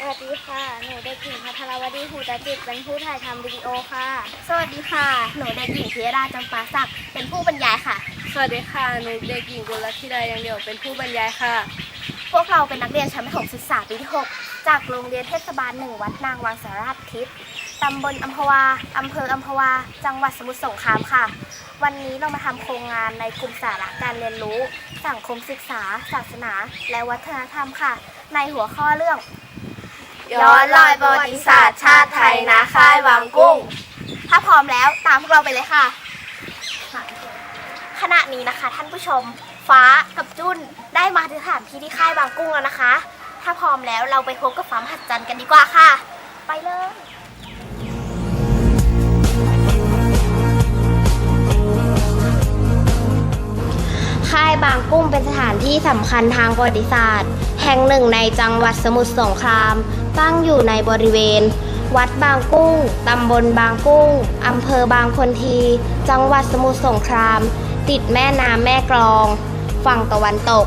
ดีค่ะ หนูเด็กหญิงพัทรวดีหูตาจิตเป็นผู้ถ่ายทำวิดีโอค่ะ สวัสดีค่ะ หนูเด็กหญิงพิยดาจำปาศักดิ์เป็นผู้บรรยายค่ะ สวัสดีค่ะ หนูเด็กหญิงกุลธิดายังเดียวเป็นผู้บรรยายค่ะ พวกเราเป็นนักเรียนชั้นประถมศึกษาปีที่ 6 จากโรงเรียนเทศบาลหนึ่งวัดนางวังสารพัดทิพย์ตำบลอัมพวา อำเภออัมพวา จังหวัดสมุทรสงครามค่ะ วันนี้เรามาทำโครงงานในกลุ่มสาระการเรียนรู้ สังคมศึกษา ศาสนา และวัฒนธรรมค่ะ ในหัวข้อเรื่อง ย้อนรอยประวัติศาสตร์ชาติไทยนะค่ายวังกุ้ง ถ้าพร้อมแล้วตามพวกเราไปเลยค่ะ ขณะนี้นะคะ ท่านผู้ชมฟ้ากับจุ้นได้มาที่สถานที่ที่ค่ายบางกุ้งแล้วนะคะ ถ้าพร้อมแล้วเราไปพบกับฟ้ามหัศจรรย์กันดีกว่าค่ะ ไปเลยายบางกุ้งเป็นสถานที่สำคัญทางประวัติศาสตร์ แห่งหนึ่งในจังหวัดสมุทรสงคราม ตั้งอยู่ในบริเวณ วัดบางกุ้ง ตำบลบางกุ้ง อำเภอบางคนที จังหวัดสมุทรสงคราม ติดแม่น้ำแม่กลอง ฝั่งตะวันตก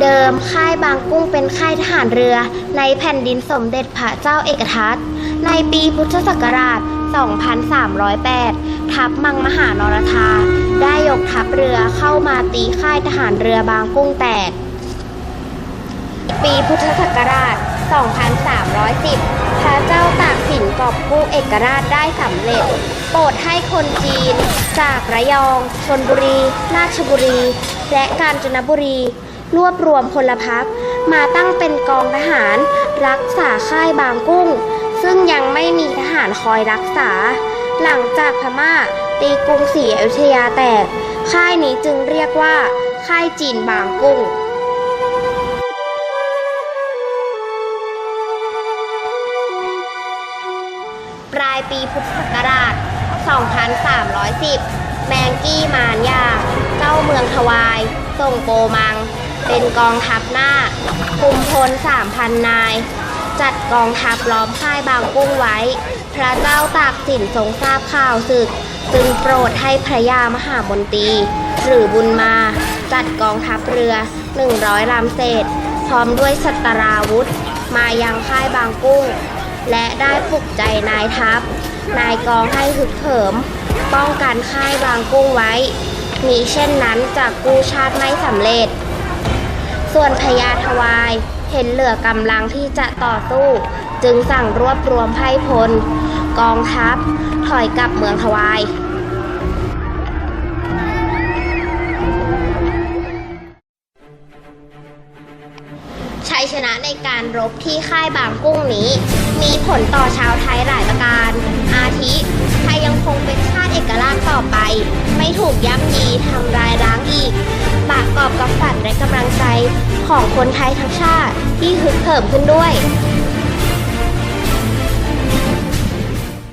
เดิมค่ายบางกุ้งเป็นค่ายทหารเรือ ในแผ่นดินสมเด็จพระเจ้าเอกทัตในปีพุทธศักราช 2308 ทัพมังมหานรธาได้ยกทัพเรือเข้ามาตีค่ายทหารเรือบางกุ้งแตก ปีพุทธศักราช 2310 พระเจ้าตากสินกอบกู้เอกราชได้สำเร็จ โปรดให้คนจีน จากระยองชนบุรี ราชบุรี และกาญจนบุรี รวบรวมพลพรรคมาตั้งเป็นกองทหาร รักษาค่ายบางกุ้ง ซึ่งยังไม่มีทหารคอยรักษา หลังจากพม่าตีกรุงศรีอยุธยาแตก ค่ายนี้จึงเรียกว่า ค่ายจีนบางกุ้งปลายปีพุทธศักราช 2310 แมงกี้มานยา เจ้าเมืองทวาย ส่งโกมัง เป็นกองทัพหน้าคุมพล3,000นาย จัดกองทัพล้อมค่ายบางกุ้งไว้ พระเจ้าตากสินทรงทราบข่าวศึก จึงโปรดให้พระยามหามนตรี หรือบุญมา จัดกองทัพเรือ 100ลำเศษ พร้อมด้วยสัตราวุธ มายังค่ายบางกุ้ง และได้ปลุกใจนายทัพ นายกองให้ฮึกเหิม ป้องกันค่ายบางกุ้งไว้ มีเช่นนั้นจากกู้ชาติไม่สำเร็จ ส่วนพญาทวายเห็นเหลือกำลังที่จะต่อสู้ จึงสั่งรวบรวมไพ่พล กองทัพ ถอยกลับเมืองทวายชัยชนะในการรบที่ค่ายบางกุ้งนี้ มีผลต่อชาวไทยหลายประการ อาทิไทยยังคงเป็นชาติเอกราชต่อไป ไม่ถูกย่ำยีทำลายล้างอีก กอบกับฝันและกำลังใจของคนไทยทั้งชาติที่ฮึกเหิมขึ้นด้วย